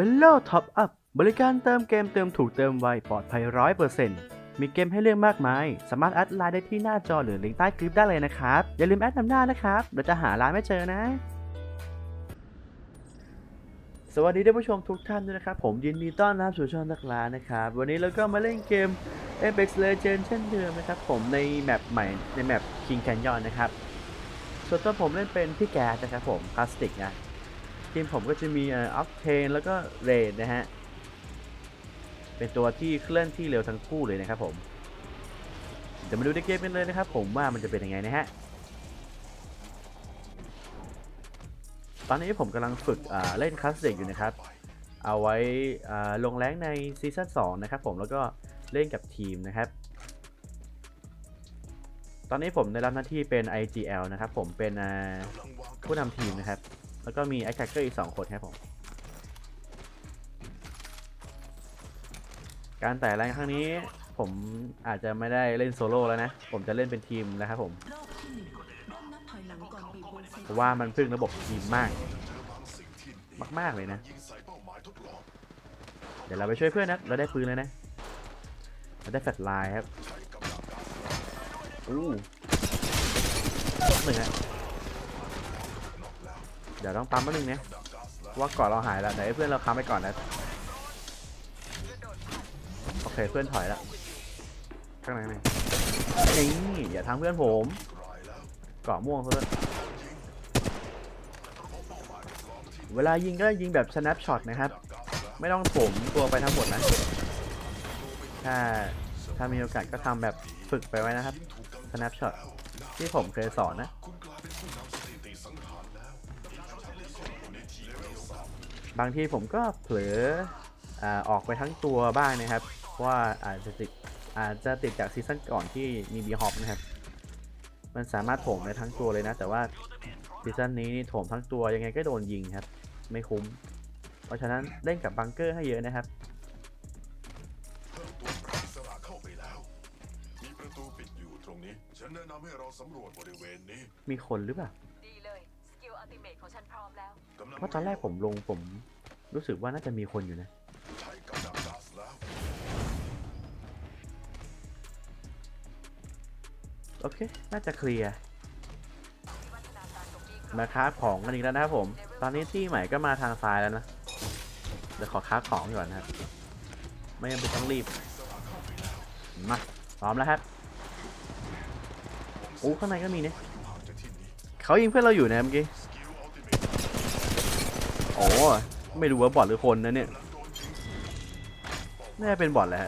m e l o Top Up บริการเติมเกมเติมถูกเติมไวปลอดภัย100%มีเกมให้เลือกมากมาย สามารถแอดไลน์ได้ที่หน้าจอหรือลิงก์ใต้คลิปได้เลยนะครับ อย่าลืมแอดนำหน้านะครับเราจะหาร้านไม่เจอนะ สวัสดีท่านผู้ชมทุกท่านด้วยนะครับ ผมยินดีต้อนรับสู่ช่องนักล้านนะครับ วันนี้เราก็มาเล่นเกม Apex Legends เช่นเดิมนะครับ ผมในแมปใหม่ในแมป King Canyon นะครับ ส่วนตัวผมเล่นเป็นพี่แกนะครับผมพลาสติกนะ มผมก็จะมีออออกเทนแล้วก็เรดนะฮะ เป็นตัวที่เคลื่อนที่เร็วทั้งคู่เลยนะครับผมเดี๋ยวมาดูในเกมกันเลยนะครับผมว่ามันจะเป็นยังไงนะฮะ ตอนนี้ผมกำลังฝึกเล่นคลาสสิกอยู่นะครับ เอาไว้ลงแรงในซีซั่น2นะครับผมแล้วก็เล่นกับทีมนะครับ ตอนนี้ผมได้รับหน้าที่เป็น IGL นะครับผมเป็นผู้นำทีมนะครับ แล้วก็มี Attacker อีก 2 คนครับผม การแต่แรงครั้งนี้ผมอาจจะไม่ได้เล่นโซโล่แล้วนะ ผมจะเล่นเป็นทีมนะครับผมเริ่มนับถอยหลังก่อนบีบวงเซเพราะว่ามันพึ่งระบบทีมมาก มาก ๆ เลยนะ เดี๋ยวเราไปช่วยเพื่อนนะเราได้ปืนเลยนะเราได้แฟลชไลน์ครับอู้หนึ่งอะ เดี๋ยวต้องปั๊มมาหนึ่งเพราะว่าก่อนเราหายแล้วไหนเพื่อนเราค้ำไปก่อนนะโอเคเพื่อนถอยแล้วข้างในข้างในนี่อย่าทำเพื่อนผมเกาะม่วงเขาด้วยเวลายิงก็ยิงแบบ snapshot นะครับ ไม่ต้องโถมตัวไปทั้งหมดนะ ถ้าถ้ามีโอกาสก็ทำแบบฝึกไปไว้นะครับ snapshot ที่ผมเคยสอนนะ บางทีผมก็เผลออาออกไปทั้งตัวบ้างนะครับเพราะว่าอาจจะติดอาจจะติดจากซีซั่นก่อนที่มีบีฮอปนะครับ มันสามารถโถมได้ทั้งตัวเลยนะ แต่ว่าซีซั่นนี้นี่โถมทั้งตัวยังไงก็โดนยิงครับ ไม่คุ้ม เพราะฉะนั้นเล่นกับบังเกอร์ให้เยอะนะครับมีประตูปิดอยู่ตรงนี้ฉันแนะนำให้เราสำรวจบริเวณนี้มีคนหรือเปล่าดีเลยสกิลอัลติเมทของฉันพร้อมแล้วกำลังเพราะตอนแรกผมลงผม รู้สึกว่าน่าจะมีคนอยู่นะโอเค น่าจะเคลียร์มาค้าของกันอีกแล้วนะครับผม ตอนนี้ที่ใหม่ก็มาทางซ้ายแล้วนะ เดี๋ยวขอค้าของก่อนนะครับ ไม่ยังเป็นต้องรีบ มา พร้อมแล้วครับโอ้ข้างในก็มีเนี่ยเขายิงเพื่อนเราอยู่นะเมื่อกี้ โอ้ ไม่รู้ว่าบอทหรือคนนะเนี่ยน่าจะเป็นบอทแหละ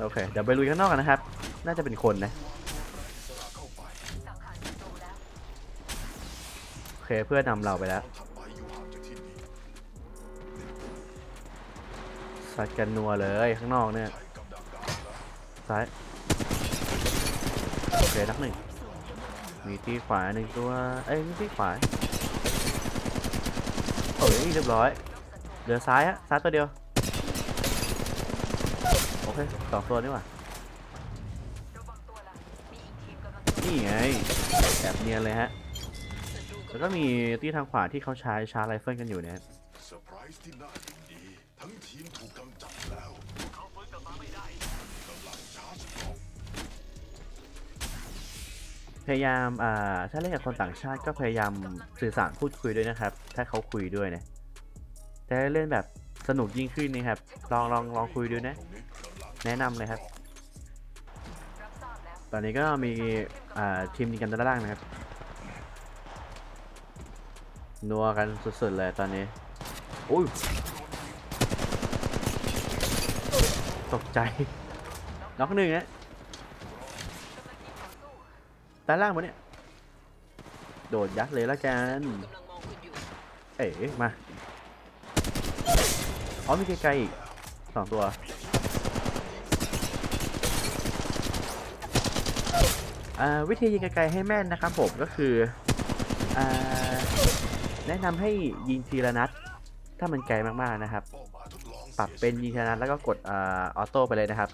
โอเค เดี๋ยวไปลุยข้างนอกกันนะครับ น่าจะเป็นคนนะเข้าไปสังหารศัตรูแล้วโอเค เพื่อนำเราไปแล้วถัดไปอยู่ห่างจากที่นี้สัดกันนัวเลยข้างนอกเนี่ยใช้กับดักก๊าซแล้วซ้าย โอเคนักหนึ่ง มีที่ขวาหนึ่งตัว เอ้ยมีที่ขวา เอ้ยเรียบร้อย เหลือซ้ายฮะซ้ายตัวเดียว โอเคสองตัวนี่หว่านี่ไงแบบเนียนเลยฮะ แล้วก็มีที่ทางขวาที่เขาใช้ชาร์ไรเฟิลกันอยู่เนี่ยทั้งทีมถูก ยายามอ่าถ้าเล่นกับคนต่างชาติก็พยายามสื่อสารพูดคุยด้วยนะครับ ถ้าเขาคุยด้วยนะแต่เล่นแบบสนุกยิ่งขึ้นนะครับ ลองลองลองคุยดูนะตรงนี้กำลังแนะนำเลยครับ ตอนนี้ก็มีอ่าทีมยิงกันด้านล่างนะครับ นัวกันสุดๆเลยตอนนี้อุ้ยตกใจน็อกหนึ่งนะ กำลังยิงต่อสู้ ด้านล่างมาเนี่ย โดดยัดเลยละกันกำลังมองคุณอยู่เอ๋มา อ๋อมีไกลๆอีกสองตัวอ่าวิธียิงไกลๆให้แม่นนะครับผมก็คืออ่าแนะนำให้ยิงทีละนัด ถ้ามันไกลมากๆนะครับ ปรับเป็นยิงทีละนัดแล้วก็กดออโต้ไปเลยนะครับ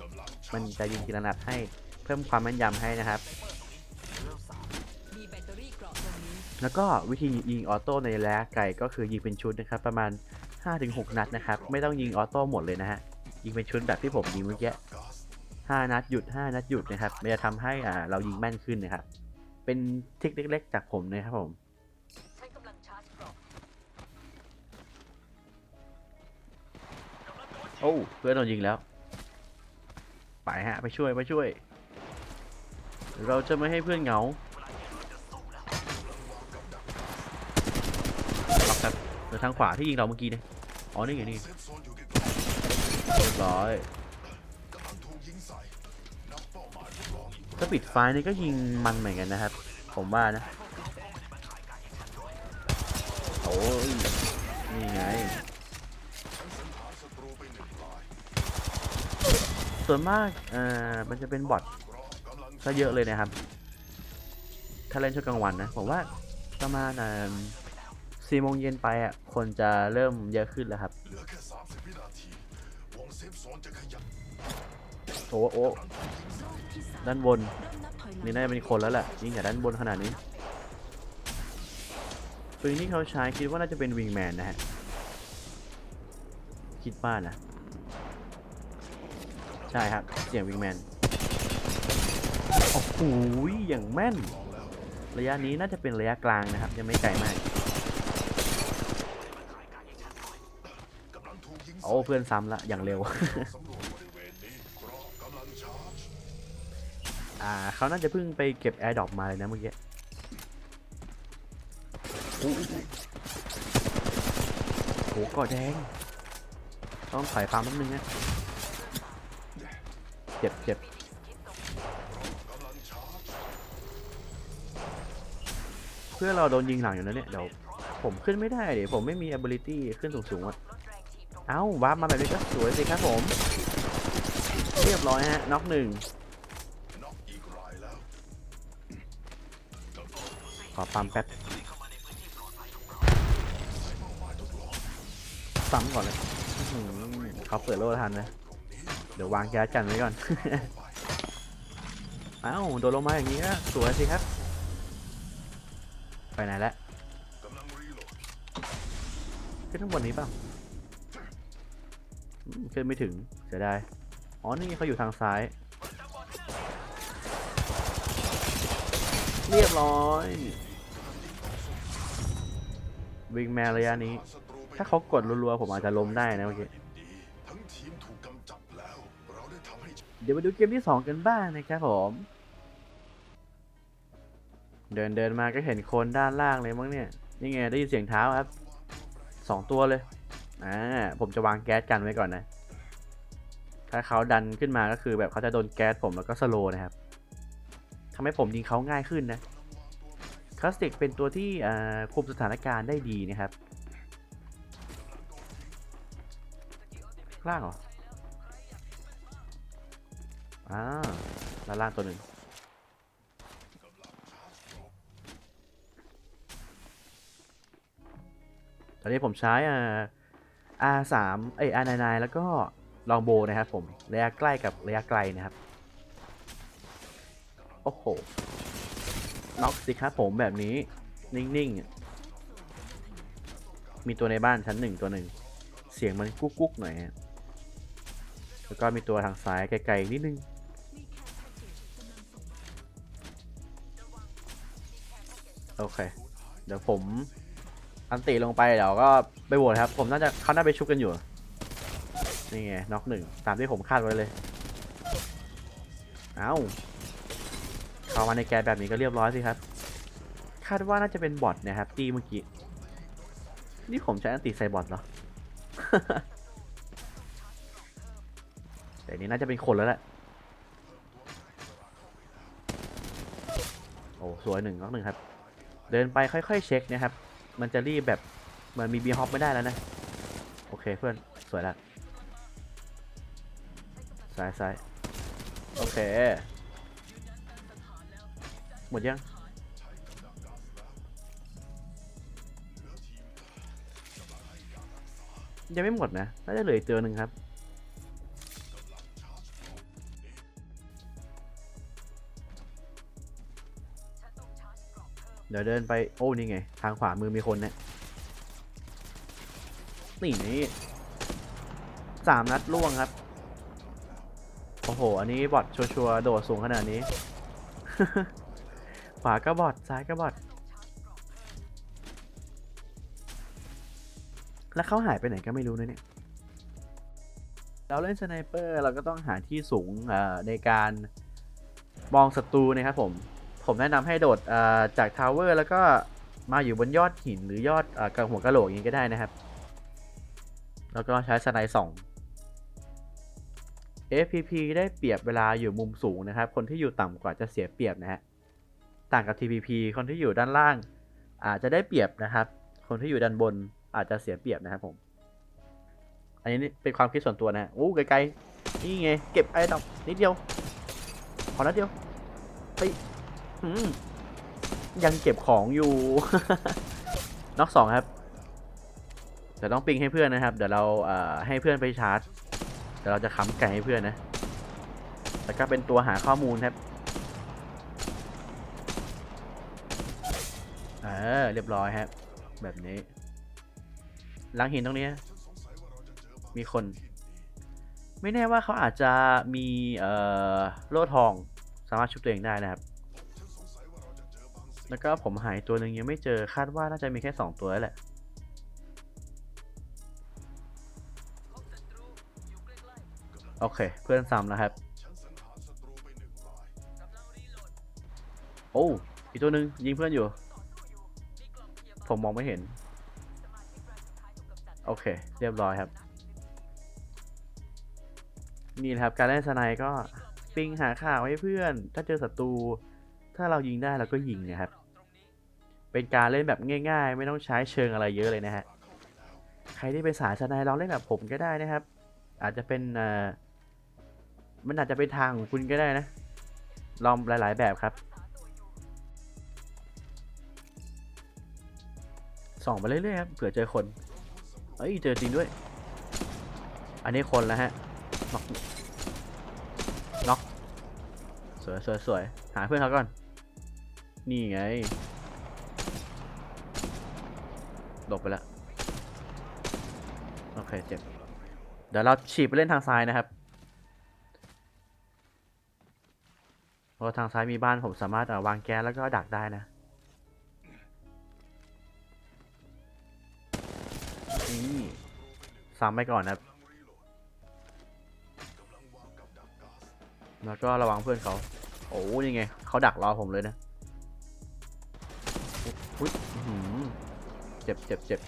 มันจะยิงทีละนัดให้เพิ่มความแม่นยำให้นะครับ แล้วก็วิธียิงออโต้ในระยะไกลก็คือยิงเป็นชุดนะครับ ประมาณ 5-6 นัดนะครับ ไม่ต้องยิงออโต้หมดเลยนะฮะ ยิงเป็นชุดแบบที่ผมยิงเมื่อกี้ก๊าซ5นัดหยุด 5 นัดหยุดนะครับ มันจะทำให้อ่าเรายิงแม่นขึ้นนะครับ เป็นทริคเล็ก ๆ จากผมนะครับผมฉันกำลังชาร์จเกราะโอ้เพื่อนโดนยิงแล้ว ไปฮะ ไปช่วย ไปช่วย เราจะไม่ให้เพื่อนเหงา ทางขวาที่ยิงเราเมื่อกี้เนี่ยอ๋อนี่ไงนี่เซฟโซนอยู่ใกล้เรียบร้อยถ้าปิดไฟนี่ก็ยิงมันเหมือนกันนะครับ ผมว่านะโอ้ยนี่ไงส่วนมากเอ่อมันจะเป็นบอทเกราะเยอะเลยนะครับ ถ้าเล่นช่วงกลางวันนะ ผมว่าประมาณ สี่โมงเย็นไปอะคนจะเริ่มเยอะขึ้นแล้วครับโอ้โอ้ด้านบนนี่น่าจะเป็นคนแล้วแหละยิงจากด้านบนขนาดนี้ปืนที่เขาใช้คิดว่าน่าจะเป็นวิงแมนนะฮะคิดว่านะใช่ครับเสียงวิงแมนโอ้โหอย่างแม่น ระยะนี้น่าจะเป็นระยะกลางนะครับยังไม่ไกลมากำลังถูกยิง โอ้เพื่อนซ้ำละอย่างเร็วสำรวจบริเวณนี้เกราะกำลังชาร์จอ่าเขาน่าจะเพิ่งไปเก็บแอร์ดรอปมาเลยนะเมื่อกี้อู้โหกอดแดง ต้องถอยฟาร์มแป๊บนึงนะเจ็บเจ็บกำลังชาร์จเพื่อเราโดนยิงหลังอยู่แล้วเนี่ยเดี๋ยวผมขึ้นไม่ได้เดี๋ยวผมไม่มี ability ขึ้นสูงๆอะ เอ้าวาร์ปมาแบบนี้ก็สวยสิครับผม เรียบร้อยฮะน็อกหนึ่งขอปั๊มแป๊บเป้าหมายทดลองซ้ำก่อนเลยเขาเปิดโล่ทันนะ เดี๋ยววางแก๊สกันไว้ก่อน เอ้า โดนลงมาอย่างนี้ก็สวยสิครับ ไปไหนแล้วกำลังหลดขึ้นข้างบนนี้เปล่า ขึ้นไม่ถึงเสียดายอ๋อนี่เขาอยู่ทางซ้าย เรียบร้อยวิงแมนระยะนี้ ถ้าเขากดรัวๆผมอาจจะล้มได้นะเมื่อกี้เดี๋ยวมาดูเกมที่ 2 กันบ้างนะครับผม เดินเดินมาก็เห็นคนด้านล่างเลยมั้งเนี่ย นี่ไงได้ยินเสียงเท้าครับสองตัวเลย อ่าผมจะวางแก๊สกันไว้ก่อนนะ ถ้าเขาดันขึ้นมาก็คือแบบเขาจะโดนแก๊สผมแล้วก็สโลนะครับทำให้ผมยิงเขาง่ายขึ้นนะคลาสติกเป็นตัวที่คุมสถานการณ์ได้ดีนะครับล่างเหรออ่าด้านล่างตัวหนึ่งตอนนี้ผมใช้อ่า R3 เอ้ย R99 แล้วก็ลองโบนะครับผม ระยะใกล้กับระยะไกลนะครับ โอ้โห น็อกสิครับผมแบบนี้ นิ่งๆ มีตัวในบ้านชั้นหนึ่งตัวหนึ่ง เสียงมันกุ๊กกุ๊กๆหน่อยฮะแล้วก็มีตัวทางซ้ายไกลๆนิดนึง โอเค เดี๋ยวผม อันติลงไปเดี๋ยวก็ไปโหวตครับ ผมน่าจะเขาน่าไปชุบกันอยู่ นี่ไงน็อกหนึ่งตามที่ผมคาดไว้เลย เอ้าเข้ามาในแกแบบนี้ก็เรียบร้อยสิครับ คาดว่าน่าจะเป็นบอทนะครับตีเมื่อกี้ นี่ผมใช้อันติใส่บอทเหรอ แต่นนี้น่าจะเป็นคนแล้วแหละ โอ้สวยหนึ่งน็อกหนึ่งครับ เดินไปค่อยๆเช็คนะครับ มันจะรีบแบบเหมือนมีบีฮอปไม่ได้แล้วนะ โอเคเพื่อนสวยแล้วซ้ายซ้ายโอเค หมดยัง ยังไม่หมดนะ น่าจะเหลืออีกตัวหนึ่งครับ ดี๋ยวเดินไปโอ้นี่ไง ทางขวามือมีคนเนี่ยนี่นี่สามนัดล่วงครับ โอ้โห อันนี้บอทชัวร์โดดสูงขนาดนี้ ขวาก็บอทซ้ายก็บอทแล้วเขาหายไปไหนก็ไม่รู้นะเนี่ย เราเล่นสไนเปอร์เราก็ต้องหาที่สูงในการมองศัตรูนะครับผม ผมแนะนำให้โดดจากทาวเวอร์แล้วก็มาอยู่บนยอดหินหรือยอดอกระหัวกะโหลกอย่างนี้ก็ได้นะครับ แล้วก็ใช้สไนส่อง FPP ได้เปรียบเวลาอยู่มุมสูงนะครับ คนที่อยู่ต่ำกว่าจะเสียเปรียบนะฮะ ต่างกับ TPP คนที่อยู่ด้านล่าง อาจจะได้เปรียบนะครับ คนที่อยู่ด้านบนอาจจะเสียเปรียบนะครับผม อันนี้เป็นความคิดส่วนตัวนะโอ้ไกลๆนี่ไง เก็บไอ้ดอกนิดเดียวพอแล้วเดียวไป ยังเก็บของอยู่ น็อกสองครับ เดี๋ยวต้องปิงให้เพื่อนนะครับ เดี๋ยวเราเให้เพื่อนไปชาร์จ เดี๋ยวเราจะค้ำไก่ให้เพื่อนนะ แล้วก็เป็นตัวหาข้อมูลครับเออเรียบร้อยครับ แบบนี้หลังหินตรงนี้มีคน ไม่แน่ว่าเขาอาจจะมีเอ่อโล่ทองสามารถชุบตัวเองได้นะครับ แล้วก็ผมหายตัวหนึ่งยังไม่เจอคาดว่าน่าจะมีแค่ 2 ตัวแล้วแหละ โอเค เพื่อนซ้ำแล้วครับ โอ้อีกตัวหนึ่งยิงเพื่อนอยู่ ผมมองไม่เห็น โอเค เรียบร้อยครับ นี่นะครับ การเล่นสไนก็ ปิงหาข่าวให้เพื่อน ถ้าเจอศัตรู ถ้าเรายิงได้เราก็ยิงนะครับ เป็นการเล่นแบบง่าย ๆ ไม่ต้องใช้เชิงอะไรเยอะเลยนะฮะ ใครที่เป็นสายสไนลองเล่นแบบผมก็ได้นะครับ อาจจะเป็นเอ่อมันอาจจะเป็นทางของคุณก็ได้นะ ลองหลาย ๆ แบบครับส่องไปเรื่อยๆครับเผื่อเจอคนเอ้ยเจอจริงด้วย อันนี้คนแล้วฮะน็อกน็อกสวยสวยสวยหาเพื่อนเขาก่อน นี่ไงหลบไปแล้วโอเคเจ็บ เดี๋ยวเราฉีกไปเล่นทางซ้ายนะครับเพราะทางซ้ายมีบ้านผมสามารถวางแก๊สแล้วก็ดักได้นะนี่ซ้ำไปก่อนนะครับ แล้วก็ระวังเพื่อนเขา โอ้ยังไง เขาดักรอผมเลยนะ เจ็บเจ็บเจ็บ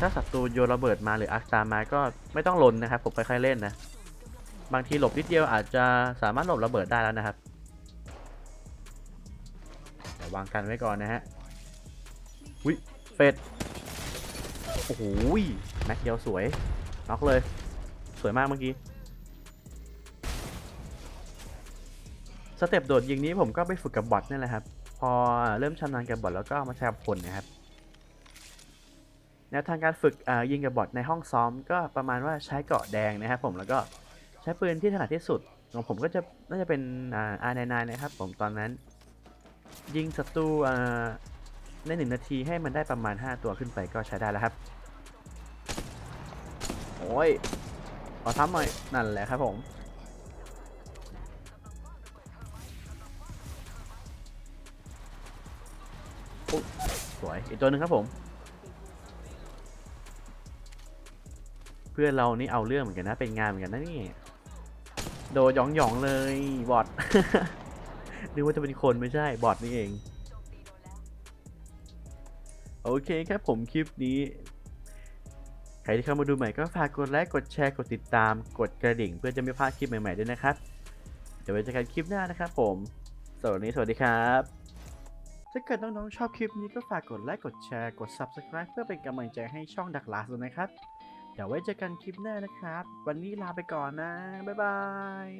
ถ้าศัตรูโยนระเบิดมาหรืออาร์คตามาก็ไม่ต้องลนนะครับ ผมค่อยๆเล่นนะ บางทีหลบนิดเดียวอาจจะสามารถหลบระเบิดได้แล้วนะครับววางกันไว้ก่อนนะฮะวิเฟดโอ้โหแม็กเดียวสวยน็อกเลย สวยมากเมื่อกี้สเต็ปโดดยิงนี้ผมก็ไปฝึกกับบอทนี่แหละครับ พอเริ่มชำนาญกับบอทแล้วก็มาใช้กับคนนะครับแนวทางการฝึกยิงกับบอทในห้องซ้อมก็ประมาณว่าใช้เกาะแดงนะครับผมแล้วก็ใช้ปืนที่ถนัดที่สุดของผมก็จะน่าจะเป็นอา R99 นะครับผมตอนนั้น ยิงศัตรูในหนึ่งนาทีให้มันได้ประมาณ 5 ตัวขึ้นไปก็ใช้ได้แล้วครับโอ้ยขอทำหน่อยนั่นแหละครับผม สวย อีกตัวหนึ่งครับผม เพื่อนเรานี่เอาเรื่องเหมือนกันนะ เป็นงานเหมือนกันนะนี่ โดยองหยองๆเลยบอทนึกว่าจะเป็นคนไม่ใช่บอทนี่เอง โอเคครับผมคลิปนี้ใครที่เข้ามาดูใหม่ก็ฝากกดไลค์กดแชร์กดติดตาม กดกระดิ่ง เพื่อจะไม่พลาดคลิปใหม่ๆด้วยนะครับ เดี๋ยวไว้เจอกันคลิปหน้านะครับผมสวัสดีสวัสดีครับ ถ้าเกิดน้องๆชอบคลิปนี้ก็ฝากกดไลค์ กดแชร์ กด Subscribe เพื่อเป็นกำลังใจให้ช่องดักลาสนะครับ เดี๋ยวไว้เจอกันคลิปหน้านะครับ วันนี้ลาไปก่อนนะ บ๊ายบาย